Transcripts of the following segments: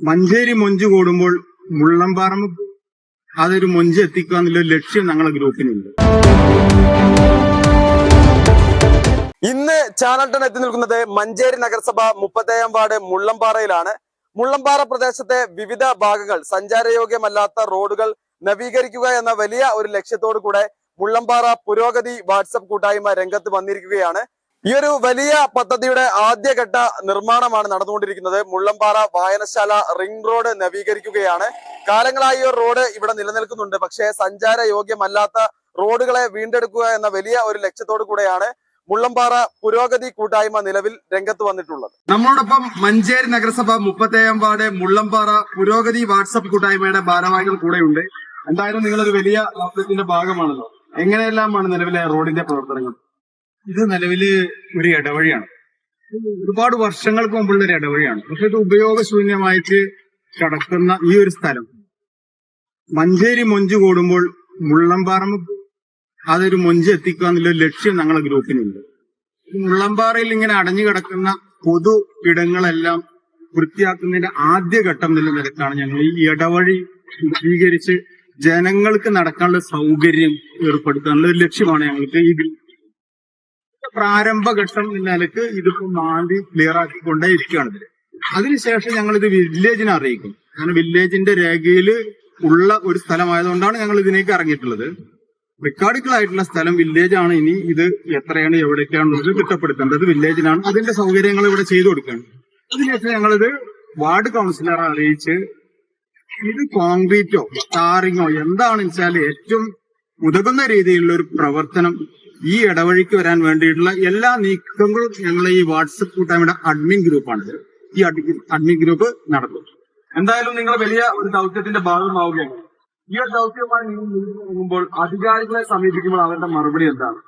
മഞ്ചേരി മൊഞ്ച് കൂടുമ്പോൾ മുള്ളംപാറമ്പ് അതൊരു മൊഞ്ച് എത്തിക്കുക എന്നുള്ള ലക്ഷ്യം ഞങ്ങളുടെ ഗ്രൂപ്പിനുണ്ട്. ഇന്ന് ചാനൽ ടൺ എത്തി നിൽക്കുന്നത് മഞ്ചേരി നഗരസഭ മുപ്പത്തേഴാം വാർഡ് മുള്ളംപാറയിലാണ്. മുള്ളംപാറ പ്രദേശത്തെ വിവിധ ഭാഗങ്ങൾ സഞ്ചാരയോഗ്യമല്ലാത്ത റോഡുകൾ നവീകരിക്കുക എന്ന വലിയ ഒരു ലക്ഷ്യത്തോടു കൂടെ മുള്ളംപാറ പുരോഗതി വാട്സപ്പ് കൂട്ടായ്മ രംഗത്ത് വന്നിരിക്കുകയാണ്. ഈ ഒരു വലിയ പദ്ധതിയുടെ ആദ്യഘട്ട നിർമ്മാണമാണ് നടന്നുകൊണ്ടിരിക്കുന്നത്. മുള്ളംപാറ വായനശാല റിംഗ് റോഡ് നവീകരിക്കുകയാണ്. കാലങ്ങളായി ഒരു റോഡ് ഇവിടെ നിലനിൽക്കുന്നുണ്ട്. പക്ഷേ സഞ്ചാര യോഗ്യമല്ലാത്ത റോഡുകളെ വീണ്ടെടുക്കുക എന്ന വലിയ ഒരു ലക്ഷ്യത്തോടു കൂടെയാണ് മുള്ളംപാറ പുരോഗതി കൂട്ടായ്മ നിലവിൽ രംഗത്ത് വന്നിട്ടുള്ളത്. നമ്മളോടൊപ്പം മഞ്ചേരി നഗരസഭ മുപ്പത്തേഴാം വാർഡ് മുള്ളംപാറ പുരോഗതി വാട്സപ്പ് കൂട്ടായ്മയുടെ ഭാരവാഹികൾ കൂടെയുണ്ട്. എന്തായാലും നിങ്ങളൊരു വലിയ ദൗത്യത്തിന്റെ ഭാഗമാണല്ലോ. എങ്ങനെയെല്ലാമാണ് നിലവിലെ റോഡിന്റെ പ്രവർത്തനങ്ങൾ? ഇത് നിലവിൽ ഒരു ഇടവഴിയാണ്. ഒരുപാട് വർഷങ്ങൾക്ക് മുമ്പുള്ള ഒരു ഇടവഴിയാണ്. പക്ഷെ ഇത് ഉപയോഗശൂന്യമായിട്ട് കിടക്കുന്ന ഈ ഒരു സ്ഥലം. മഞ്ചേരി മൊഞ്ച് കൂടുമ്പോൾ മുള്ളംപാറമ അതൊരു മൊഞ്ച് എത്തിക്കുക എന്നുള്ള ലക്ഷ്യം ഞങ്ങളുടെ ഗ്രൂപ്പിനുണ്ട്. മുള്ളംപാറയിൽ ഇങ്ങനെ അടഞ്ഞു കിടക്കുന്ന പൊതു ഇടങ്ങളെല്ലാം വൃത്തിയാക്കുന്നതിന്റെ ആദ്യ ഘട്ടം എന്നുള്ള നിലക്കാണ് ഞങ്ങൾ ഈ ഇടവഴി സ്വീകരിച്ച് ജനങ്ങൾക്ക് നടക്കാനുള്ള സൗകര്യം ഏർപ്പെടുത്താനുള്ള ഒരു ലക്ഷ്യമാണ് ഞങ്ങൾക്ക് ഈ പ്രാരംഭഘട്ടം എന്ന നിലയ്ക്ക് ഇതിപ്പോ മാന്തി ക്ലിയർ ആക്കിക്കൊണ്ടേ ഇരിക്കുകയാണ് ഇതിൽ. അതിനുശേഷം ഞങ്ങൾ ഇത് വില്ലേജിനെ അറിയിക്കും. കാരണം വില്ലേജിന്റെ രേഖയിൽ ഉള്ള ഒരു സ്ഥലമായതുകൊണ്ടാണ് ഞങ്ങൾ ഇതിനേക്ക് ഇറങ്ങിയിട്ടുള്ളത്. റെക്കോർഡിക്കൽ ആയിട്ടുള്ള സ്ഥലം വില്ലേജ് ആണ്. ഇനി ഇത് എത്രയാണ് എവിടേക്കാണുള്ളത് തിട്ടപ്പെടുത്തേണ്ടത് വില്ലേജിനാണ് അതിന്റെ സൗകര്യങ്ങൾ ഇവിടെ ചെയ്തു കൊടുക്കുകയാണ്. അതിനുശേഷം ഞങ്ങളിത് വാർഡ് കൗൺസിലറെ അറിയിച്ച് ഇത് കോൺക്രീറ്റോ ടാറിങ്ങോ എന്താണെന്ന് വെച്ചാൽ ഏറ്റവും ഉതകുന്ന രീതിയിലുള്ള ഒരു പ്രവർത്തനം ഈ ഇടവഴിക്ക് വരാൻ വേണ്ടിയിട്ടുള്ള എല്ലാ നീക്കങ്ങളും ഞങ്ങൾ ഈ വാട്സപ്പ് കൂട്ടായ്മയുടെ അഡ്മിൻ ഗ്രൂപ്പാണ് ഈ അഡ്മിൻ ഗ്രൂപ്പ് നടത്തും. എന്തായാലും നിങ്ങൾ വലിയ ഒരു ദൗത്യത്തിന്റെ ഭാഗമാവുകയാണ്. ഈ ഒരു ദൗത്യവുമായി നിങ്ങൾ പോകുമ്പോൾ അധികാരികളെ സമീപിക്കുമ്പോൾ അവരുടെ മറുപടി എന്താണ്?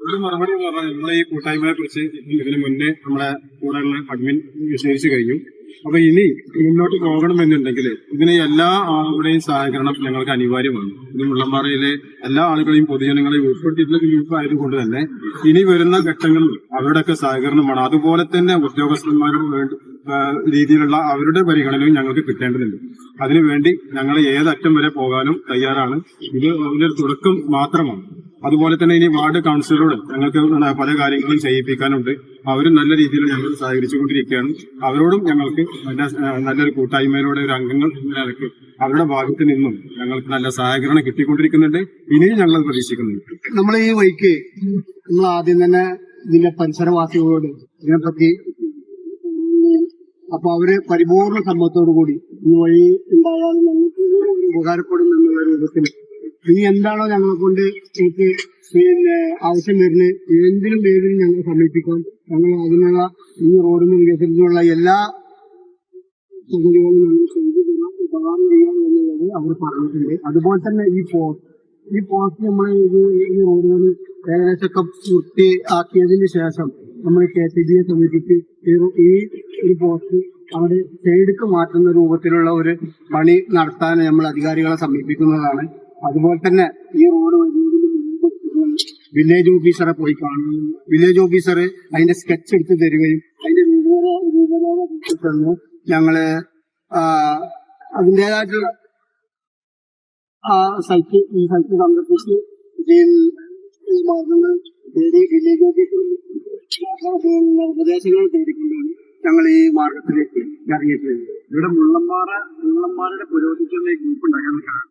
ഒരു മറുപടി എന്ന് പറഞ്ഞാൽ നമ്മളെ ഈ കൂട്ടായ്മയെ കുറിച്ച് ഇതിനു മുന്നേ നമ്മളെ കൂടെയുള്ള അഡ്മിൻ വിശദീകരിച്ചു കഴിഞ്ഞു. അപ്പൊ ഇനി മുന്നോട്ട് പോകണമെന്നുണ്ടെങ്കിൽ ഇതിന് എല്ലാ ആളുകളുടെയും സഹകരണം ഞങ്ങൾക്ക് അനിവാര്യമാണ്. ഇത് മുള്ളമ്പാറയിലെ എല്ലാ ആളുകളെയും പൊതുജനങ്ങളെയും ഉൾപ്പെട്ടിട്ടുള്ള ഗ്രൂപ്പ് ആയതുകൊണ്ട് തന്നെ ഇനി വരുന്ന ഘട്ടങ്ങളിൽ അവരുടെയൊക്കെ സഹകരണമാണ്. അതുപോലെ തന്നെ ഉദ്യോഗസ്ഥന്മാരും വേണ്ട രീതിയിലുള്ള അവരുടെ പരിഗണനയും ഞങ്ങൾക്ക് കിട്ടേണ്ടതുണ്ട്. അതിനുവേണ്ടി ഞങ്ങൾ ഏതറ്റം വരെ പോകാനും തയ്യാറാണ്. ഇത് അതിന്റെ തുടക്കം മാത്രമാണ്. അതുപോലെ തന്നെ ഇനി വാർഡ് കൗൺസിലറോട് ഞങ്ങൾക്ക് പല കാര്യങ്ങളും ചെയ്യിപ്പിക്കാനുണ്ട്. അവരും നല്ല രീതിയിൽ ഞങ്ങൾ സഹകരിച്ചുകൊണ്ടിരിക്കുകയാണ്. അവരോടും ഞങ്ങൾക്ക് നല്ല നല്ലൊരു കൂട്ടായ്മയിലൂടെ ഒരു അംഗങ്ങൾ എന്ന അവരുടെ ഭാഗത്ത് നിന്നും ഞങ്ങൾക്ക് നല്ല സഹകരണം കിട്ടിക്കൊണ്ടിരിക്കുന്നുണ്ട്. ഇനിയും ഞങ്ങൾ പ്രതീക്ഷിക്കുന്നുണ്ട്. നമ്മൾ ഈ വഴിക്ക് നമ്മൾ ആദ്യം തന്നെ ഇതിന്റെ പരിസരവാസികളോട് ഇതിനെപ്പറ്റി അപ്പൊ അവർ പരിപൂർണ സമ്മതത്തോടു കൂടി ഈ വഴി ഉണ്ടായാൽ ഉപകാരപ്പെടും എന്നുള്ള രൂപത്തിൽ ഇനി എന്താണോ ഞങ്ങളെ കൊണ്ട് നിങ്ങൾക്ക് പിന്നെ ആവശ്യം വരുന്നത് എന്തിനും പേരിലും ഞങ്ങൾ സമീപിക്കാം. ഞങ്ങൾ അതിനുള്ള ഈ റോഡിന് വികസനത്തിനുള്ള എല്ലാ സംഗതികളും ഞങ്ങൾ ചെയ്തു തരാം. ഉപകാരം ചെയ്യാം എന്നുള്ളത് അവർ പറഞ്ഞിട്ടുണ്ട്. അതുപോലെ തന്നെ ഈ പോസ്റ്റ് ഈ പോസ്റ്റ് നമ്മൾ ഈ റോഡുകൾ ഏകദേശമൊക്കെ വൃത്തിയാക്കിയതിന് ശേഷം നമ്മൾ കെ സി ബിയെ സമീപിച്ച് ഈ ഒരു പോസ്റ്റ് അവിടെ സൈഡ്ക്ക് മാറ്റുന്ന രൂപത്തിലുള്ള ഒരു പണി നടത്താൻ നമ്മൾ അധികാരികളെ സമീപിക്കുന്നതാണ്. അതുപോലെ തന്നെ ഈ റോഡ് വരുന്നതിന് മുമ്പ് വില്ലേജ് ഓഫീസറെ പോയി കാണുകയും വില്ലേജ് ഓഫീസർ അതിന്റെ സ്കെച്ച് എടുത്ത് തരികയും അതിന്റെ രൂപരേഖ തന്നു. ഞങ്ങൾ അതിന്റെതായിട്ടുള്ള ആ സൈറ്റ് ഈ സൈറ്റ് ഇതിൽ ഈ മാർഗങ്ങൾ തേടി വില്ലേജ് ഓഫീസിൽ ഉപദേശങ്ങൾ തേടിക്കൊണ്ടാണ് ഞങ്ങൾ ഈ മാർഗത്തിലേക്ക് ഇറങ്ങിയിട്ടുള്ളത്. ഇവിടെ മുള്ളന്മാറ മുള്ളന്മാരുടെ പുരോഗതിക്കുന്ന ഗ്രൂപ്പ് ഉണ്ടാക്കാൻ കാരണം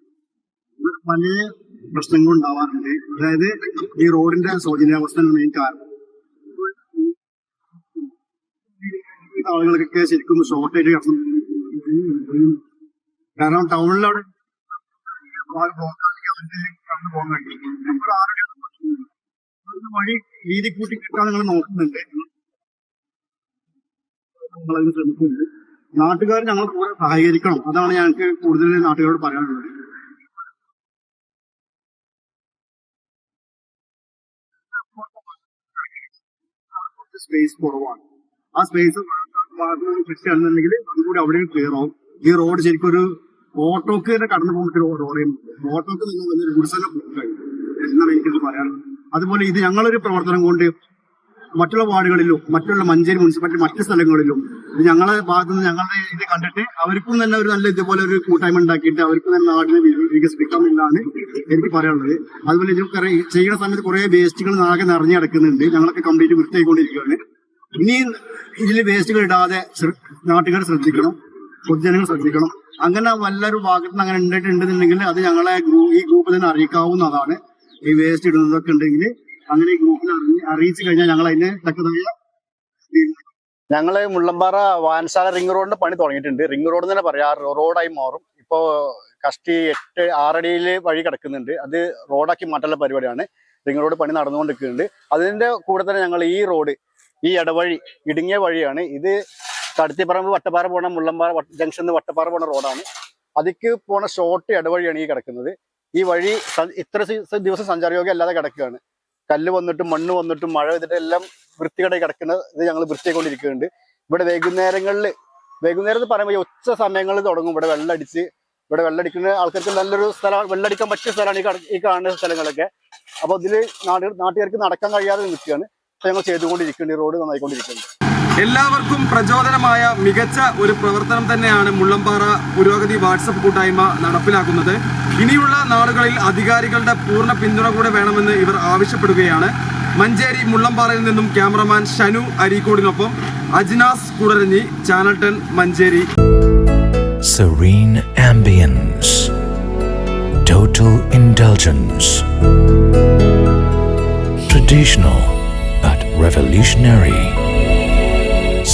പല പ്രശ്നങ്ങളും ഉണ്ടാവാറുണ്ട്. അതായത് ഈ റോഡിന്റെ ശോചനീയാവസ്ഥയാണ് മെയിൻ കാരണം. ആളുകൾക്കൊക്കെ ശരിക്കും ഷോർട്ടേജ് കാരണം ടൗണിലവിടെ വഴി വീതി കൂട്ടി കിട്ടാൻ നിങ്ങൾ നോക്കുന്നുണ്ട്. ശ്രമിക്കുന്നുണ്ട്. നാട്ടുകാർ ഞങ്ങൾ കൂടെ സഹകരിക്കണം. അതാണ് ഞങ്ങൾക്ക് കൂടുതൽ നാട്ടുകാരോട് പറയാനുള്ളത്. സ്പേസ് കുറവാണ്. ആ സ്പേസ് ഫിക്സ്ഡാണെന്നുണ്ടെങ്കിൽ അതുകൂടി അവിടെ ക്ലിയർ ആവും. ഈ റോഡ് ശരിക്കും ഒരു ഓട്ടോക്ക് തന്നെ കടന്നു പോകാൻ പറ്റിയ റോഡ് ഓട്ടോക്ക് നിങ്ങൾ വലിയൊരു ഗുഡ്സെല്ലാം എന്നാണ് എനിക്കിത് പറയാനുള്ളത്. അതുപോലെ ഇത് ഞങ്ങളൊരു പ്രവർത്തനം കൊണ്ട് മറ്റുള്ള വാർഡുകളിലും മറ്റുള്ള മഞ്ചേരി മുനിസിപ്പാലിറ്റി മറ്റു സ്ഥലങ്ങളിലും ഞങ്ങളെ ഭാഗത്തു നിന്ന് ഞങ്ങളുടെ ഇത് കണ്ടിട്ട് അവർക്കും തന്നെ ഒരു നല്ല ഇതുപോലെ ഒരു കൂട്ടായ്മ ഉണ്ടാക്കിയിട്ട് അവർക്കും തന്നെ നാടിനെ വികസിപ്പിക്കാം എന്നാണ് എനിക്ക് പറയാനുള്ളത്. അതുപോലെ കുറെ ചെയ്യുന്ന സമയത്ത് കുറെ വേസ്റ്റുകൾ നാകെ നിറഞ്ഞു കിടക്കുന്നുണ്ട്. ഞങ്ങളൊക്കെ കംപ്ലീറ്റ് വൃത്തിയായിക്കൊണ്ടിരിക്കുകയാണ്. ഇനി ഇതിൽ വേസ്റ്റുകൾ ഇടാതെ നാട്ടുകാർ ശ്രദ്ധിക്കണം പൊതുജനങ്ങൾ ശ്രദ്ധിക്കണം. അങ്ങനെ വല്ലൊരു ഭാഗത്ത് നിന്ന് അങ്ങനെ ഉണ്ടായിട്ടുണ്ടെന്നുണ്ടെങ്കിൽ അത് ഞങ്ങളെ ഈ ഗ്രൂപ്പ് തന്നെ അറിയിക്കാവുന്നതാണ്. ഈ വേസ്റ്റ് ഇടുന്നതൊക്കെ ഉണ്ടെങ്കിൽ അങ്ങനെ ഗ്രൂപ്പിൽ അറിയി- അറിയിച്ചു കഴിഞ്ഞാൽ ഞങ്ങൾ അതിനെ തക്കതായ ഞങ്ങൾ മുള്ളമ്പാറ വാൻശാല റിംഗ് റോഡിന്റെ പണി തുടങ്ങിയിട്ടുണ്ട്. റിംഗ് റോഡ് തന്നെ പറയാം. റോഡായി മാറും. ഇപ്പോ കഷ്ടി എട്ട് ആറടിയിൽ വഴി കിടക്കുന്നുണ്ട്. അത് റോഡാക്കി മാറ്റാനുള്ള പരിപാടിയാണ് റിംഗ് റോഡ് പണി നടന്നുകൊണ്ടിരിക്കുന്നുണ്ട്. അതിന്റെ കൂടെ തന്നെ ഞങ്ങൾ ഈ റോഡ് ഈ ഇടവഴി ഇടുങ്ങിയ വഴിയാണ്. ഇത് കടത്തിപ്പറമ്പ് വട്ടപ്പാറ പോണ മുള്ളമ്പാറ ജംഗ്ഷൻ നിന്ന് വട്ടപ്പാറ പോണ റോഡാണ്. അതിക്ക് പോണ ഷോർട്ട് ഇടവഴിയാണ് ഈ കിടക്കുന്നത്. ഈ വഴി ഇത്ര ദിവസം സഞ്ചാരയോഗ്യം അല്ലാതെ കിടക്കുകയാണ്. കല്ല് വന്നിട്ടും മണ്ണ് വന്നിട്ടും മഴ വന്നിട്ടും എല്ലാം വൃത്തികേടായി കിടക്കുന്ന ഇത് ഞങ്ങൾ വൃത്തിയായിക്കൊണ്ടിരിക്കുന്നുണ്ട്. ഇവിടെ വൈകുന്നേരങ്ങളിൽ വൈകുന്നേരം എന്ന് പറയുമ്പോൾ ഉച്ച സമയങ്ങളിൽ തുടങ്ങും. ഇവിടെ വെള്ളമടിച്ച് ഇവിടെ വെള്ളമടിക്കുന്ന ആൾക്കാർക്ക് നല്ലൊരു സ്ഥലം വെള്ളമടിക്കാൻ പറ്റിയ സ്ഥലമാണ് ഈ കാണുന്ന സ്ഥലങ്ങളൊക്കെ. അപ്പോൾ ഇതിൽ നാട് നാട്ടുകാർക്ക് നടക്കാൻ കഴിയാതെ നിൽക്കുകയാണ്. ഞങ്ങൾ ചെയ്തുകൊണ്ടിരിക്കുന്നുണ്ട് ഈ റോഡ് നന്നായിക്കൊണ്ടിരിക്കുന്നുണ്ട്. എല്ലാവർക്കും പ്രചോദനമായ മികച്ച ഒരു പ്രവർത്തനം തന്നെയാണ് മുള്ളമ്പാറ പുരോഗതി വാട്സപ്പ് കൂട്ടായ്മ നടപ്പിലാക്കുന്നത്. ഇനിയുള്ള നാളുകളിൽ അധികാരികളുടെ പൂർണ പിന്തുണ കൂടെ വേണമെന്ന് ഇവർ ആവശ്യപ്പെടുകയാണ്. മഞ്ചേരി മുള്ളമ്പാറയിൽ നിന്നും cameraman Shanu അരീക്കോടിനൊപ്പം Ajnas Kudaranji channel ten Manjeri. Serene total indulgence, traditional but revolutionary,